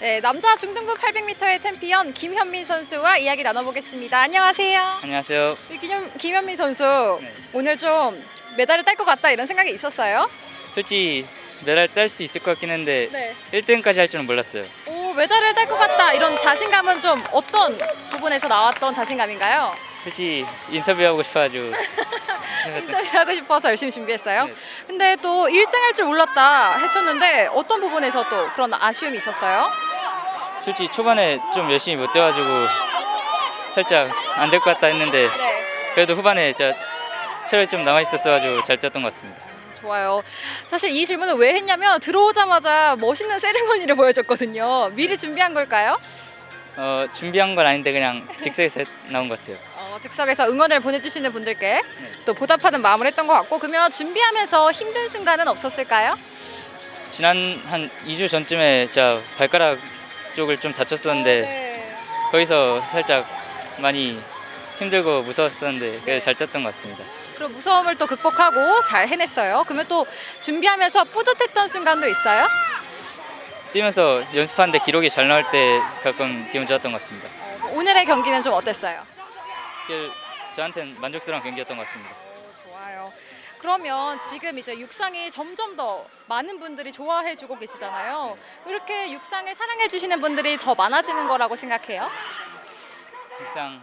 네, 남자 중등부 800m의 챔피언 김현민 선수와 이야기 나눠보겠습니다. 안녕하세요. 안녕하세요. 우리 김현, 김현민 선수 네. 오늘 좀 메달을 딸 것 같다 이런 생각이 있었어요? 솔직히 메달 딸 수 있을 것 같긴 한데 네. 1등까지 할 줄은 몰랐어요. 오 메달을 딸 것 같다 이런 자신감은 좀 어떤 부분에서 나왔던 자신감인가요? 솔직히 인터뷰하고 싶어가지고 인터뷰하고 싶어서 열심히 준비했어요. 네. 근데 또 1등 할 줄 몰랐다 해줬는데 어떤 부분에서 또 그런 아쉬움이 있었어요? 솔직히 초반에 좀 열심히 못 돼가지고 살짝 안 될 것 같다 했는데 네. 그래도 후반에 제가 체력이 좀 남아 있었어가지고 잘 뛰었던 것 같습니다. 좋아요. 사실 이 질문을 왜 했냐면 들어오자마자 멋있는 세리머니를 보여줬거든요. 미리 준비한 걸까요? 어, 준비한 건 아닌데 그냥 즉석에서 나온 것 같아요. 어, 즉석에서 응원을 보내주시는 분들께 또 보답하는 마음을 했던 것 같고 그러면 준비하면서 힘든 순간은 없었을까요? 지난 한 2주 전쯤에 제가 발가락 쪽을 좀 다쳤었는데 네. 거기서 살짝 많이 힘들고 무서웠었는데 그래도 잘 뛰었던 것 같습니다. 그럼 무서움을 또 극복하고 잘 해냈어요. 그러면 또 준비하면서 뿌듯했던 순간도 있어요? 뛰면서 연습하는데 기록이 잘 나올 때 가끔 기분 좋았던 것 같습니다. 어, 오늘의 경기는 좀 어땠어요? 저한테는 만족스러운 경기였던 것 같습니다. 그러면 지금 이제 육상이 점점 더 많은 분들이 좋아해주고 계시잖아요. 이렇게 육상을 사랑해주시는 분들이 더 많아지는 거라고 생각해요? 항상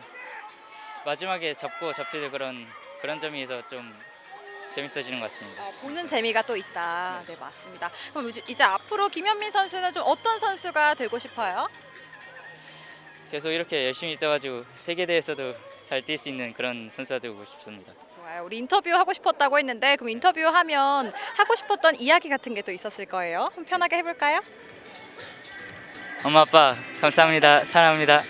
마지막에 잡고 잡히는 그런 그런 점에서 좀 재밌어지는 것 같습니다. 어, 보는 재미가 또 있다. 네 맞습니다. 그럼 이제- 이제 앞으로 김현민 선수는 좀 어떤 선수가 되고 싶어요? 계속 이렇게 열심히 뛰어가지고 세계 대회에서도 잘 뛸 수 있는 그런 선수가 되고 싶습니다. 좋아요. 우리 인터뷰 하고 싶었다고 했는데 그럼 인터뷰 하면 하고 싶었던 이야기 같은 게 또 있었을 거예요. 한번 편하게 해볼까요? 엄마 아빠 감사합니다. 사랑합니다.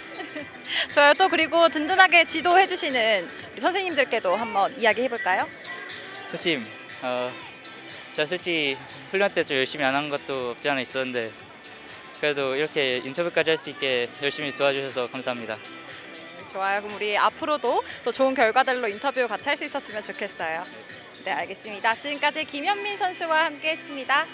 좋아요. 또 그리고 든든하게 지도해주시는 우리 선생님들께도 한번 이야기 해볼까요? 코치, 어, 제가 솔직히 훈련 때 좀 열심히 안 한 것도 없지 않아 있었는데 그래도 이렇게 인터뷰까지 할 수 있게 열심히 도와주셔서 감사합니다. 네, 좋아요. 그럼 우리 앞으로도 또 좋은 결과들로 인터뷰 같이 할 수 있었으면 좋겠어요. 네, 알겠습니다. 지금까지 김현민 선수와 함께했습니다.